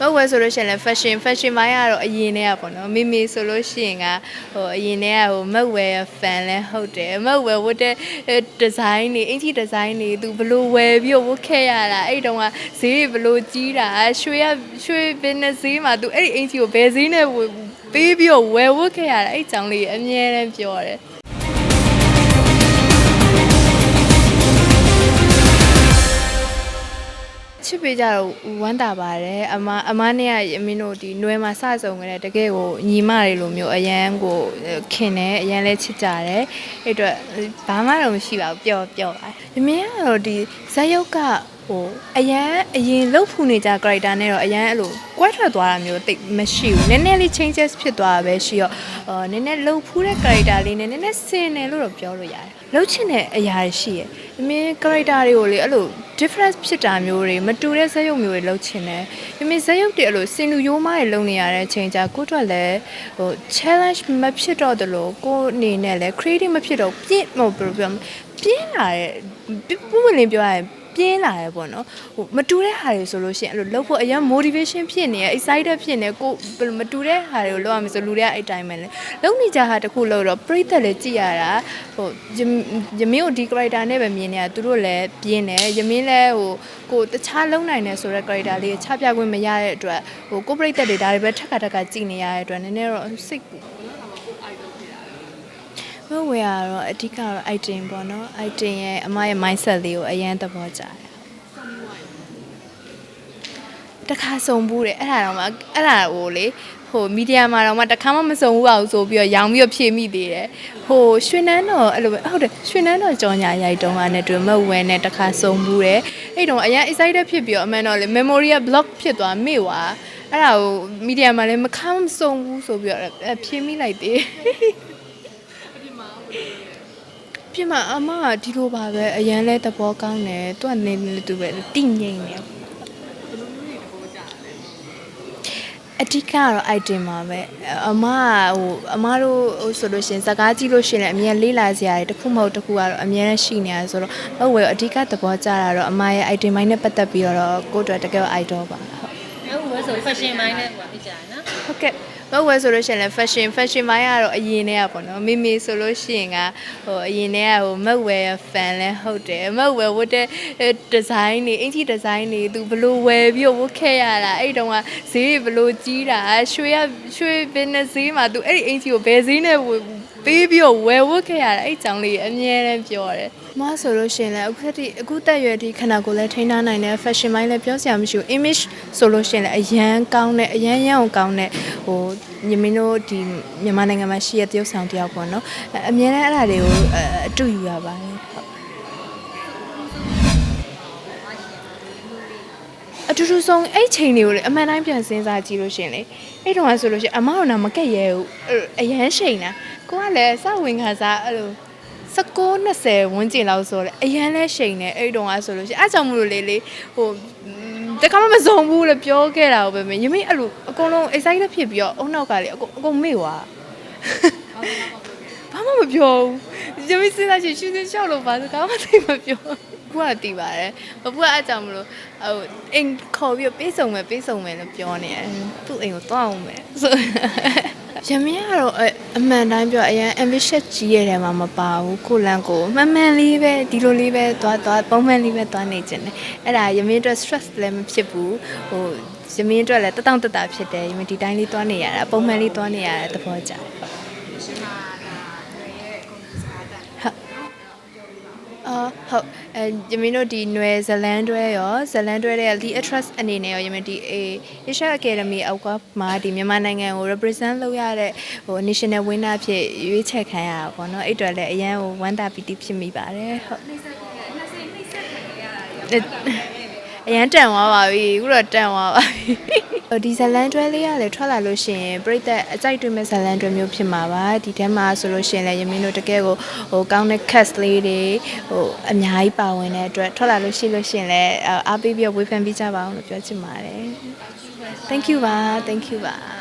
မဟုတ်ဝဲဆိုလို့ရှိရင်လည်း fashion fashion ဘိုင်းကတော့အရင်တည်းကပေါ့နော်မိမိဆိုလို့ရှိရင်ကဟိုအရင်တည်းကဟိုမဟုတ်ဝဲ fan လည်းဟုတ်တယ်မဟုတ်ဝဲဝတ်တဲ့ design တွေအင်ဂျီ design တွေသူဘလို့ဝယ်ပြီးတော့ဝတ်ခဲ့ရတာအဲ့တုန်းကဈေးတွေဘလို့ကြီးတာရွှေရရွှေ business ဈေးမှာသူအဲ့ဒီအင်ဂျီကိုဘယ်ဈေးနဲ့ဝယ်ပေးပြီးတော့ဝယ်ဝတ်ခဲ့ရတာအဲ့ကြောင့်လေးအမြဲတမ်းပြောတယ် ချစ်ပေးကြတော့ဝမ်းတာပါတယ်အမအမနဲ့ကမင်းတို့ဒီနွယ်မှာစဆုံကြတဲ့တကယ်ကိုညီမတွေလိုမျိုးအရန်ကိုခင်တယ်အရန်လဲချစ်ကြတယ်အဲ့အတွက်ဘာမှတော့မရှိပါဘူးပျော်ပျော်ပါမင်းကတော့ဒီဇက်ရုပ်ကဟိုအရန်အရင်လှုပ်ဖူနေကြ character နဲ့တော့အရန်အဲ့လိုကွဲထွက်သွားတာမျိုးတိတ်မရှိဘူးနည်းနည်းလေး changes ဖြစ်သွားတာပဲရှိတော့အာနည်းနည်းလှုပ်ဖူးတဲ့ character လေးနဲ့နည်းနည်းဆင်တယ်လို့တော့ပြောလို့ရတယ်လှုပ်ချင်တဲ့အရာတွေရှိရယ်အမင်း character တွေကိုလေအဲ့လို difference ဖြစ်တာမျိုးတွေမတူတဲ့ဇာတ်ရုပ်မျိုးတွေလှုပ်ချင်တယ်အမင်းဇာတ်ရုပ်တွေအဲ့လိုစင်လူရိုးမားတွေလှုပ်နေရတဲ့အချိန်ကြာကိုယ့်အတွက်လည်းဟို challenge မဖြစ်တော့တလို့ကိုယ်အနေနဲ့လည်း creative မဖြစ်တော့ပြင်းမဟုတ်ဘူးပြောပြင်းလာတဲ့ပူပလင်းပြောရရင် ပြင်းလာတယ်ပေါ့နော်ဟိုမတူတဲ့ဟာတွေဆိုလို့ရှိရင်အဲ့လိုလှုပ်ဖို့အရင် motivation ဖြစ်နေရ excited ဖြစ်နေကိုဘယ်လိုမတူတဲ့ဟာတွေကိုလုပ်ရမယ်ဆိုလူတွေကအဲ့တိုင်းပဲလေလုံနေကြဟာတစ်ခုလို့တော့ပြိသက်လည်းကြည်ရတာဟိုယမယမင်းကိုဒီ character နဲ့ပဲမြင်နေတာသူတို့လည်းပြင်းတယ်ယမင်းလည်းဟိုကိုတခြားလုံနိုင်တယ်ဆိုတဲ့ character လေးချပြခွင့်မရတဲ့အတွက်ဟိုကိုပြိသက်တွေဒါတွေပဲထက်ခါထက်ခါကြည်နေရတဲ့အတွက်နည်းနည်းတော့စိတ် မဝယ်ရတော့အဓိကတော့ item ပေါ့နော် item ရဲ့အမရဲ့ mindset လေးကိုအရင်သဘောကျတယ်တခါစုံဘူးတယ်အဲ့ဒါတော့မှအဲ့ဒါဟိုလေဟိုမီဒီယာမှာတော့မှတခါမှမစုံဘူးအောင်ဆိုပြီးတော့ရောင်ပြီးတော့ဖြည့်မိသေးတယ်ဟိုရွှေနန်းတော့အဲ့လိုပဲဟုတ်တယ်ရွှေနန်းတော့ကြော်ညာရိုက်တုံးကနဲ့တွေ့မဝဲနဲ့တခါစုံဘူးတယ်အဲ့တော့အရင် excited ဖြစ်ပြီးတော့အမှန်တော့လေ memory က block ဖြစ်သွားမေ့သွားအဲ့ဒါကိုမီဒီယာမှာလည်းမခမ်းမစုံဘူးဆိုပြီးတော့ဖြည့်မိလိုက်သေးတယ် ပြင်မအမကဒီလိုပါပဲအရန်လဲသဘောကောင်းတယ်သူကနေနေသူပဲတိငိမ့်နေအဓိကကတော့ item ပါပဲအမကဟိုအမတို့ဟိုဆိုလို့ရှရင်စကားကြည့်လို့ရှရင်လည်းအမြဲလေးလာစရာတွေတစ်ခုမဟုတ်တစ်ခုကတော့အမြဲတမ်းရှိနေရဆိုတော့ဟုတ်ဝယ်အဓိကသဘောကျတာတော့အမရဲ့ item ပိုင်းနဲ့ပတ်သက်ပြီးတော့ကိုယ့်အတွက်တကယ် idol ပါဟုတ်အဲ့ဝဲဆို fashion မိုင်းနဲ့ဟိုဖြစ်ကြတယ်နော်ဟုတ်ကဲ့ မဟုတ်ဝဲဆိုလို့ရှိရင်လည်း fashion fashion ဘိုင်းကတော့အရင်တည်းကပေါ့နော်မိမိဆိုလို့ရှိရင်ကဟိုအရင်တည်းကဟိုမဟုတ်ဝဲ fan လည်းဟုတ်တယ်မဟုတ်ဝဲဝတ်တဲ့ design တွေအင်ဂျီ design တွေသူဘလို့ဝယ်ပြီးတော့ဝတ်ခဲ့ရတာအဲ့တုန်းကဈေးတွေဘလို့ကြီးတာရွှေရရွှေ business ဈေးမှာသူအဲ့ဒီအင်ဂျီကိုဘယ်ဈေးနဲ့ဝယ် ပေးပြီးတော့ဝယ်ဝတ်ခဲ့ရတာအဲ့ကြောင့်လေးအမြဲတမ်းပြောတယ်မဆိုလို့ရှိရင်လည်းအခုတည်းအခုတက်ရွယ်ဒီခန္ဓာကိုယ်လည်းထိန်းထားနိုင်တယ် fashion ဘိုင်းလည်းပြောစရာမရှိဘူး image ဆိုလို့ရှိရင်လည်းအရန်ကောင်းတဲ့အရန်ရအောင်ကောင်းတဲ့ဟိုညီမင်းတို့ဒီမြန်မာနိုင်ငံမှာရှိတဲ့တရုတ်ဆောင်တယောက်ပေါ့နော်အအမြဲတမ်းအဲ့ဒါတွေကိုအအတူယူရပါတယ်ဟုတ်အတူတူဆုံးအဲ့ချိန်တွေကိုလေအမှန်တိုင်းပြန်စဉ်းစားကြည့်လို့ရှရင်လေအဲ့တုန်းကဆိုလို့ရှရင်အမတို့နာမကက်ရဲဘူးအဲ့အရန်ချိန်တာ ကိုကလည်းစဝင်ခါစားအဲ့လို19 20ဝန်းကျင်လောက်ဆိုလေအရန်လဲချိန်နေအဲ့တုန်းကဆိုလို့ရှရင်အဲ့ကြောင့်မလို့လေလေဟိုတခါမှမစုံဘူးလို့ပြောခဲ့တာပဲမင်းယမင်းအဲ့လိုအကုန်လုံး excited ဖြစ်ပြီးတော့အုံနောက်ကလေအကုန်အကုန်မေ့သွားဘာမှမပြောဘူးယမင်းစဉ်းစားချင်ရှင်စင်လျှောက်လို့ပါစကားမှသိမပြောဘူးကတီးပါတယ်ဘဘူးကအဲ့ကြောင့်မလို့ဟိုအိမ်ခေါ်ပြီးပေးစုံမယ်ပေးစုံမယ်လို့ပြောနေတယ်သူ့အိမ်ကိုသွားအောင်မယ်ဆို ရမင်းကတော့အအမှန်တိုင်းပြောအရင် ambitious ကြီးရဲ့ထဲမှာမပါဘူးကိုလန်ကိုမှန်မှန်လေးပဲဒီလိုလေးပဲသွားသွားပုံမှန်လေးပဲသွားနေခြင်းတယ်အဲ့ဒါရမင်းအတွက် stress လည်းမဖြစ်ဘူးဟိုရမင်းအတွက်လည်းတတောင့်တတဖြစ်တယ်ရမင်းဒီတိုင်းလေးသွားနေရတာပုံမှန်လေးသွားနေရတဲ့သဘောကျတယ် အော်ဟုတ်အဲယမင်းတို့ဒီနွယ်ဇလန်တွဲရောဇလန်တွဲတဲ့ the attress အနေနဲ့ရောယမင်းဒီ Asia Academy အောက်ကမှာဒီမြန်မာနိုင်ငံကို represent လုပ်ရတဲ့ဟို national winner ဖြစ်ရွေးချယ်ခံရတာပေါ့နော်အဲ့အတွက်လည်းအရန်ဟိုဝမ်းသာပီတိဖြစ်မိပါတယ်ဟုတ် အရန်တန်သွားပါပြီအခုတော့တန်သွားပါပြီဟိုဒီဇလန်တွဲလေးကလည်းထွက်လာလို့ရှိရင်ပြိသက်အကြိုက်တွေ့မဲ့ဇလန်တွဲမျိုးဖြစ်မှာပါဒီထဲမှာဆိုလို့ရှိရင်လည်းယမင်းတို့တကယ်ကိုဟိုကောင်းတဲ့ cast လေးတွေဟိုအများကြီးပါဝင်တဲ့အတွက်ထွက်လာလို့ရှိလို့ရှိရင်လည်းအားပေးပြီးဝေဖန်ပေးကြပါအောင်လို့ပြောချင်ပါတယ် thank you ပါ thank you ပါ